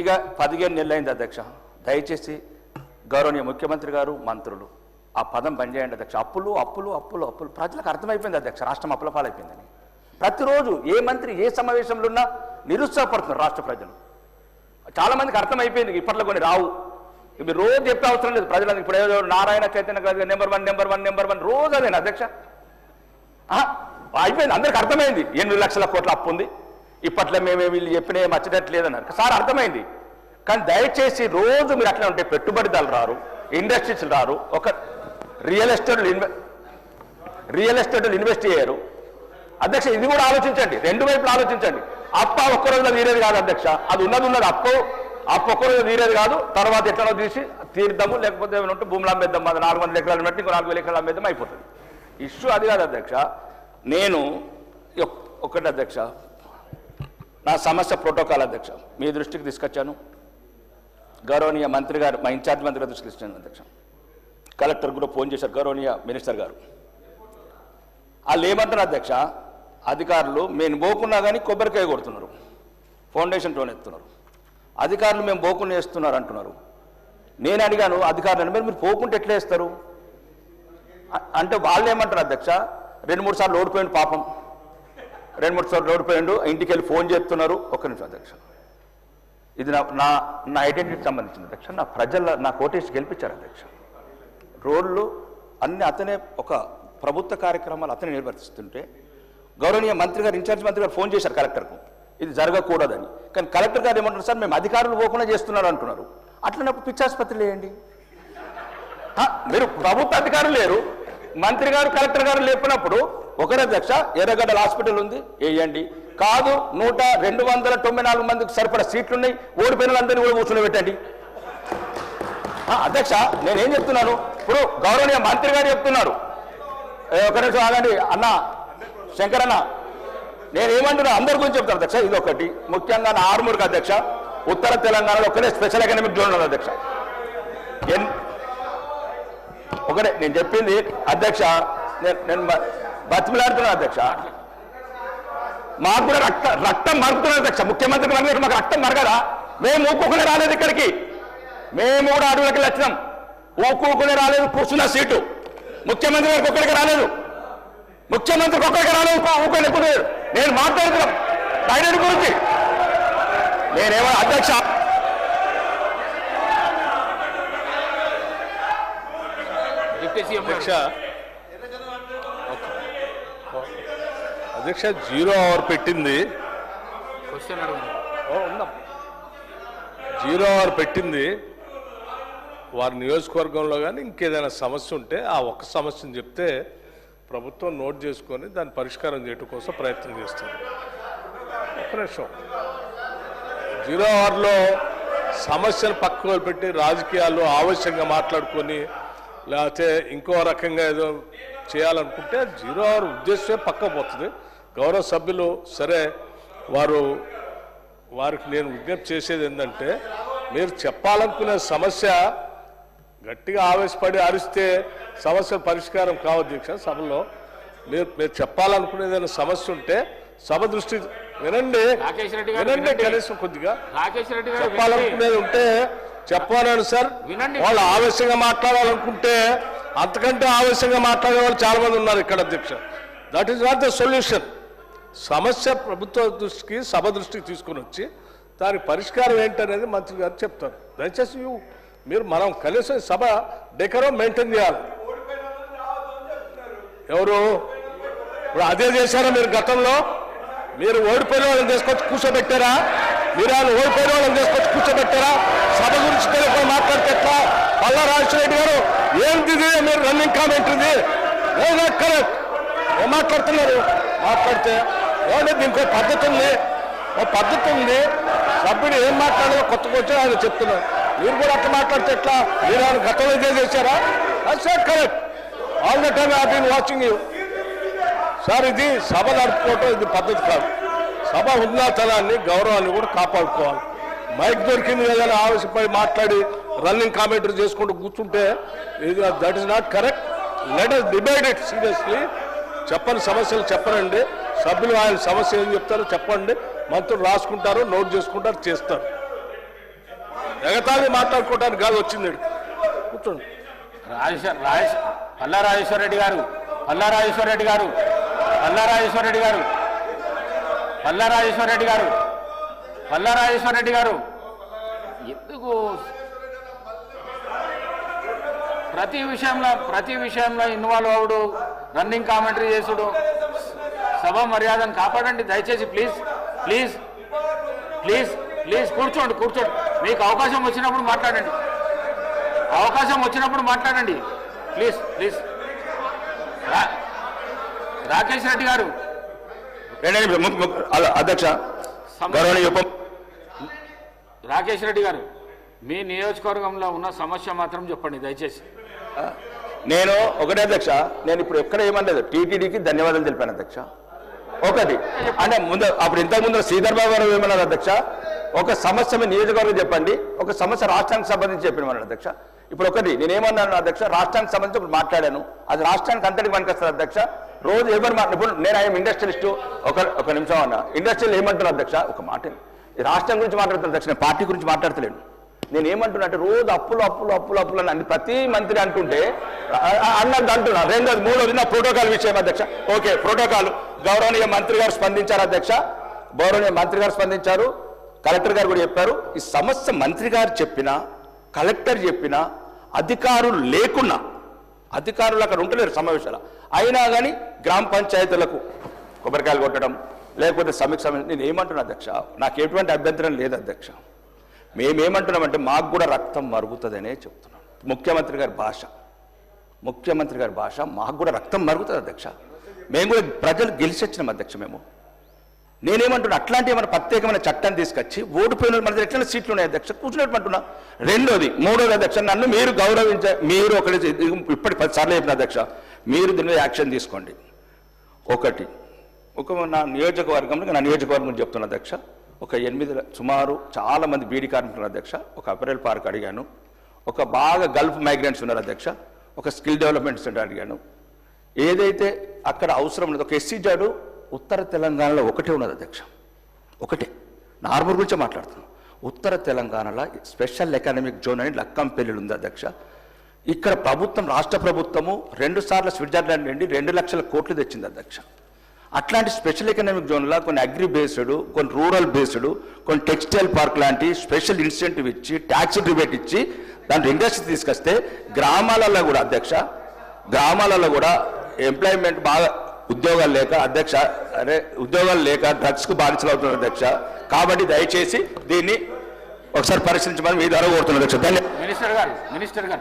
ఇక పదిహేను నెలలు అయింది అధ్యక్ష. దయచేసి గౌరవనీయ ముఖ్యమంత్రి గారు మంత్రులు ఆ పదం పనిచేయండి అధ్యక్ష. అప్పులు అప్పులు అప్పులు అప్పులు. ప్రజలకు అర్థమైపోయింది అధ్యక్ష రాష్ట్రం అప్పుల పాలైపోయిందని. ప్రతిరోజు ఏ మంత్రి ఏ సమావేశంలో ఉన్నా నిరుత్సాహపడుతున్నారు రాష్ట్ర ప్రజలు. చాలామందికి అర్థమైపోయింది ఇప్పట్లో కొన్ని రావు. మీరు రోజు చెప్పే అవసరం లేదు ప్రజలకు ఇప్పుడు ఏదో Narayana Chaitanya garu number one number one number one రోజు అదేనా అధ్యక్ష? అయిపోయింది అందరికి అర్థమైంది. ఎనిమిది లక్షల కోట్ల అప్పు ఉంది. ఇప్పట్లో మేమే వీళ్ళు చెప్పిన ఏం వచ్చేటట్లేదన్నారు సార్ అర్థమైంది. కానీ దయచేసి రోజు మీరు అట్లా ఉంటే పెట్టుబడిదారులు రారు ఇండస్ట్రీస్ రారు ఒక రియల్ ఎస్టేట్ ఇన్వె రియల్ ఎస్టేట్ ఇన్వెస్ట్ చేయరు. అధ్యక్ష ఇది కూడా ఆలోచించండి. రెండు వైపులు ఆలోచించండి. అప్ప ఒక్క రోజులో తీరేది కాదు అధ్యక్ష. అది ఉన్నది ఉన్నది అప్పు. అప్పు ఒక్క రోజు తీరేది కాదు. తర్వాత ఎట్లనో తీసి తీర్దాము లేకపోతే ఏమైనా ఉంటే భూములు అమ్మేద్దాం అది నాలుగు వందల ఎకరాలు పెట్టి ఇంకో నాలుగు వేల ఎకరాలు అమ్మేద్దాం అయిపోతుంది. ఇష్యూ అది కాదు అధ్యక్ష. నేను ఒకటి అధ్యక్ష. నా సమస్య ప్రోటోకాల్ అధ్యక్ష. మీ దృష్టికి తీసుకొచ్చాను. గౌరవనీయ మంత్రి గారు మా ఇన్ఛార్జ్ మంత్రి గారు దృష్టికి తీసుకొచ్చాను అధ్యక్ష. కలెక్టర్ కూడా ఫోన్ చేశారు గౌరవనీయ మినిస్టర్ గారు. వాళ్ళు ఏమంటారు అధ్యక్ష అధికారులు మేము పోకున్నా కానీ కొబ్బరికాయ కొడుతున్నారు. ఫౌండేషన్ లోన్ ఎత్తున్నారు. అధికారులు మేము పోకుండా వేస్తున్నారు అంటున్నారు. నేను అడిగాను అధికారులను మీరు మీరు పోకుంటే ఎట్లా వేస్తారు? అంటే వాళ్ళు ఏమంటారు అధ్యక్ష రెండు మూడు సార్లు ఓడిపోయింది పాపం. రెండు మూడు సార్లు ఓడిపోయిండు. ఇంటికి వెళ్ళి ఫోన్ చేస్తున్నారు. ఒక్క నిమిషం అధ్యక్ష. ఇది నా నా నా ఐడెంటిటీకి సంబంధించిన అధ్యక్ష. నా ప్రజల నా కోటేసి గెలిపించారు అధ్యక్ష. రోడ్లు అన్ని అతనే ఒక ప్రభుత్వ కార్యక్రమాలు అతనే నిర్వర్తిస్తుంటే గౌరవనీయ మంత్రి గారు ఇన్ఛార్జ్ మంత్రి గారు ఫోన్ చేశారు కలెక్టర్కు. ఇది జరగకూడదని. కానీ కలెక్టర్ గారు ఏమంటున్నారు? సార్ మేము అధికారులు పోకుండా చేస్తున్నారు అంటున్నారు. అట్లనప్పుడు పిచ్చాసుపత్రి లేయండి మీరు ప్రభుత్వ అధికారులు లేరు. మంత్రి గారు కలెక్టర్ గారు లేపినప్పుడు ఒకరే అధ్యక్ష ఎర్రగడ్డల హాస్పిటల్ ఉంది. వేయండి కాదు నూట రెండు వందల తొంభై నాలుగు మందికి సరిపడా సీట్లు ఉన్నాయి ఓడిపోయిన వాళ్ళందరినీ కూడా కూర్చొని పెట్టండి. అధ్యక్ష నేనేం చెప్తున్నాను? ఇప్పుడు గౌరవనీయ మంత్రి గారు చెప్తున్నారు. ఒక నిమిషం ఆగండి. అన్న శంకరన్న నేనేమంటున్నా? అందరి గురించి చెప్తాను అధ్యక్ష. ఇది ఒకటి ముఖ్యంగా నా ఆరుమూరుకు అధ్యక్ష. ఉత్తర తెలంగాణలో ఒకటే స్పెషల్ ఎకనామిక్ జోన్ ఉన్నది అధ్యక్ష. ఎన్ ఒకటే నేను చెప్పింది అధ్యక్ష నేను నేను బ- బతిమిలాడుతున్నాను అధ్యక్ష. మాకు కూడా రక్త రక్తం మరుగుతున్నది అధ్యక్ష. ముఖ్యమంత్రి గారు మాకు రక్తం మరగదా? మేము ఊపుకునే రాలేదు ఇక్కడికి. మేము కూడా అడవులకి వచ్చినాం ఊపుకునే రాలేదు కూర్చున్న సీటు. ముఖ్యమంత్రి గారికి ఒక్కడికి రాలేదు. ముఖ్యమంత్రికి ఒక్కడికి రాలేదు ఊకొని ఎక్కువ నేను మాట్లాడుతున్నాం. ఆయన గురించి. నేనేమో అధ్యక్ష. అధ్యక్ష అధ్యక్ష జీరో అవర్ పెట్టింది. జీరో అవర్ పెట్టింది. వారి నియోజకవర్గంలో కానీ ఇంకేదైనా సమస్య ఉంటే ఆ ఒక్క సమస్యను చెప్తే ప్రభుత్వం నోట్ చేసుకొని దాన్ని పరిష్కారం చేయడం కోసం ప్రయత్నం చేస్తుంది ఒక్క నిమిషం. జీరో అవర్లో సమస్యను పక్కకు పెట్టి రాజకీయాల్లో ఆవశ్యంగా మాట్లాడుకొని లేకపోతే ఇంకో రకంగా ఏదో చేయాలనుకుంటే జీరో అవర్ ఉద్దేశమే పక్క పోతుంది. గౌరవ సభ్యులు సరే వారు వారికి నేను విజ్ఞప్తి చేసేది ఏంటంటే మీరు చెప్పాలనుకునే సమస్య గట్టిగా ఆవేశపడి అరిస్తే సమస్య పరిష్కారం కావద్దు దీక్ష సభలో మీరు మీరు చెప్పాలనుకునే ఏదైనా సమస్య ఉంటే సభ దృష్టి వినండి వినండి. కనీసం కొద్దిగా. చెప్పాలనుకునేది ఉంటే చెప్పాలని సార్. వాళ్ళు ఆవేశంగా మాట్లాడాలనుకుంటే అంతకంటే ఆవేశంగా మాట్లాడే వాళ్ళు చాలా మంది ఉన్నారు ఇక్కడ అధ్యక్ష that is not the solution సమస్య ప్రభుత్వ దృష్టికి సభ దృష్టికి తీసుకుని వచ్చి దానికి పరిష్కారం ఏంటనేది మంత్రి గారు చెప్తారు. దయచేసి మీరు మనం కలిసి సభ డెకరం మెయింటైన్ చేయాలి. ఎవరు? ఇప్పుడు అదే చేశారా మీరు గతంలో? మీరు ఓడిపోయిన వాళ్ళని తీసుకొచ్చి కూర్చోబెట్టారా? మీరు వాళ్ళు ఓడిపోయిన వాళ్ళని తీసుకొచ్చి కూర్చోబెట్టారా? సభ గురించి తెలియకుండా మాట్లాడితే ఎట్లా? పల్లా రాజశేఖర గారు ఏంటి మీరు రన్నింగ్ కామెంట్ ఇది. కరెక్ట్. ఏం మాట్లాడుతున్నారు? మాట్లాడితే ఏమంటే దీనికి ఒక పద్ధతి ఉంది. ఒక పద్ధతి ఉంది. సభ్యుడు ఏం మాట్లాడాలో కొత్తగా వచ్చి ఆయన చెప్తున్నారు మీరు కూడా అట్లా మాట్లాడితే ఎట్లా? మీరు ఆయన గతంలో ఇదే చేశారా? Sir correct. All the time I been watching you sir ఇది సభ నడుపుకోవటం ఇది పద్ధతి కాదు. సభ ఉన్నతనాన్ని గౌరవాన్ని కూడా కాపాడుకోవాలి. మైక్ దొరికింది కదా ఆవేశపడి మాట్లాడి రన్నింగ్ కామెంటరీ చేసుకుంటూ కూర్చుంటే ఇది that is not correct let us debate it seriously చెప్పని సమస్యలు చెప్పనండి సభ్యులు ఆయన సమస్య ఏం చెప్తారో చెప్పండి. మంత్రులు రాసుకుంటారు నోట్ చేసుకుంటారు చేస్తారు. ఎగతాళి మాట్లాడుకోవడానికి కాదు వచ్చింది కూర్చోండి. రాజేశ్వర రాజేశ్వర పల్లా రాజేశ్వర రెడ్డి గారు పల్లా రాజేశ్వర రెడ్డి గారు పల్లా రాజేశ్వర రెడ్డి గారు పల్లా రాజేశ్వర రెడ్డి గారు పల్లా రాజేశ్వర రెడ్డి గారు. ఎందుకు? ప్రతి విషయంలో ప్రతి విషయంలో ఇన్వాల్వ్ అవుడు రన్నింగ్ కామెంటరీ చేసుడు. సభ మర్యాదను కాపాడండి దయచేసి ప్లీజ్ ప్లీజ్ ప్లీజ్ ప్లీజ్ కూర్చోండి కూర్చోండి. మీకు అవకాశం వచ్చినప్పుడు మాట్లాడండి. అవకాశం వచ్చినప్పుడు మాట్లాడండి. Please please. రాకేష్ రెడ్డి గారు. అధ్యక్ష రాకేష్ రెడ్డి గారు మీ నియోజకవర్గంలో ఉన్న సమస్య మాత్రం చెప్పండి దయచేసి. నేను ఒకటే అధ్యక్ష నేను ఇప్పుడు ఎక్కడ ఏమనలేదు. టీటీడీకి ధన్యవాదాలు తెలిపాను అధ్యక్ష. ఒకటి. అంటే ముందు అప్పుడు ఇంతకు ముందు శ్రీధర్ బాబు గారు ఏమన్నారు అధ్యక్ష? ఒక సమస్య మీ నియోజకవర్గం చెప్పండి ఒక సమస్య రాష్ట్రానికి సంబంధించి చెప్పిన అధ్యక్ష. ఇప్పుడు ఒకటి నేను ఏమన్నాను అధ్యక్ష రాష్ట్రానికి సంబంధించి ఇప్పుడు మాట్లాడాను. అది రాష్ట్రానికి అంతటికి పనికొస్తారు అధ్యక్ష. రోజు ఎవరు ఇప్పుడు నేను ఆయన ఇండస్ట్రియలిస్టు. ఒక ఒక నిమిషం అన్న. ఇండస్ట్రియల్ ఏమంటున్నారు అధ్యక్ష? ఒక మాట. ఈ రాష్ట్రం గురించి మాట్లాడుతున్నాను అధ్యక్ష నేను పార్టీ గురించి మాట్లాడతలేను. నేను ఏమంటున్నా అంటే రోజు అప్పులు అప్పులు అప్పులు అప్పులు అని ప్రతి మంత్రి అంటుంటే అన్నది అంటున్నా. రెండోది మూడోది నా ప్రోటోకాల్ విషయం అధ్యక్ష. Okay protocol. గౌరవనీయ మంత్రి గారు స్పందించారు అధ్యక్ష. గౌరవనీయ మంత్రి గారు స్పందించారు. కలెక్టర్ గారు కూడా చెప్పారు. ఈ సమస్య మంత్రి గారు చెప్పినా కలెక్టర్ చెప్పినా అధికారులు లేకున్నా అధికారులు అక్కడ ఉంటలేరు సమావేశాలు. అయినా కానీ గ్రామ పంచాయతీలకు కొబ్బరికాయలు కొట్టడం లేకపోతే సమీక్ష నేను ఏమంటున్నా అధ్యక్ష? నాకు ఎటువంటి అభ్యంతరం లేదు అధ్యక్ష. మేమేమంటున్నామంటే మాకు కూడా రక్తం మరుగుతుందనే చెప్తున్నాం ముఖ్యమంత్రి గారి భాష. ముఖ్యమంత్రి గారి భాష మాకు కూడా రక్తం మరుగుతుంది అధ్యక్ష. మేము కూడా ప్రజలు గెలిచి వచ్చినాం అధ్యక్ష మేము. నేనేమంటున్నా అట్లాంటి ఏమైనా ప్రత్యేకమైన చట్టం తీసుకొచ్చి ఓడిపోయిన మన దగ్గర ఎట్లా సీట్లు ఉన్నాయి అధ్యక్ష? కూర్చున్నట్టు రెండోది మూడోది అధ్యక్ష నన్ను మీరు గౌరవించ మీరు ఒకటి ఇప్పటి పది సార్లు చెప్పిన అధ్యక్ష మీరు దీని మీద యాక్షన్ తీసుకోండి. ఒకటి ఒక నా నియోజకవర్గంలో నా నియోజకవర్గం గురించి చెప్తున్నా అధ్యక్ష ఒక ఎనిమిది సుమారు చాలా మంది బీడీ కార్మికులు అధ్యక్ష ఒక అపరేల్ పార్క్ అడిగాను ఒక బాగా గల్ఫ్ మైగ్రెంట్స్ ఉన్నారు అధ్యక్ష ఒక స్కిల్ డెవలప్మెంట్ సెంటర్ అడిగాను ఏదైతే అక్కడ అవసరం లేదు ఒక ఎస్సీ జాడు ఉత్తర తెలంగాణలో ఒకటే ఉన్నది అధ్యక్ష. ఒకటే. నార్మల్ గురించే మాట్లాడుతున్నాం. ఉత్తర తెలంగాణలో స్పెషల్ ఎకనామిక్ జోన్ అని లక్కంపల్లి ఉంది అధ్యక్ష. ఇక్కడ ప్రభుత్వం రాష్ట్ర ప్రభుత్వము రెండు సార్లు స్విట్జర్లాండ్ నుండి రెండు లక్షల కోట్లు తెచ్చింది అధ్యక్ష. అట్లాంటి స్పెషల్ ఎకనామిక్ జోన్లో కొన్ని అగ్రి బేస్డ్ కొన్ని రూరల్ బేస్డ్ కొన్ని టెక్స్టైల్ పార్క్ లాంటి స్పెషల్ ఇన్సెంటివ్ ఇచ్చి ట్యాక్స్ రిబేట్ ఇచ్చి దాంట్లో ఇండస్ట్రీ తీసుకొస్తే గ్రామాలలో కూడా అధ్యక్ష గ్రామాలలో కూడా ఎంప్లాయ్మెంట్ బాగా ఉద్యోగాలు లేక అధ్యక్ష అరే ఉద్యోగాలు లేక డ్రగ్స్కు బాధితులు అవుతున్నారు అధ్యక్ష. కాబట్టి దయచేసి దీన్ని ఒకసారి పరిశీలించమని మీ ద్వారా కోరుతున్నారు అధ్యక్ష. ధన్యవాదాలు మినిస్టర్ గారు మినిస్టర్ గారు.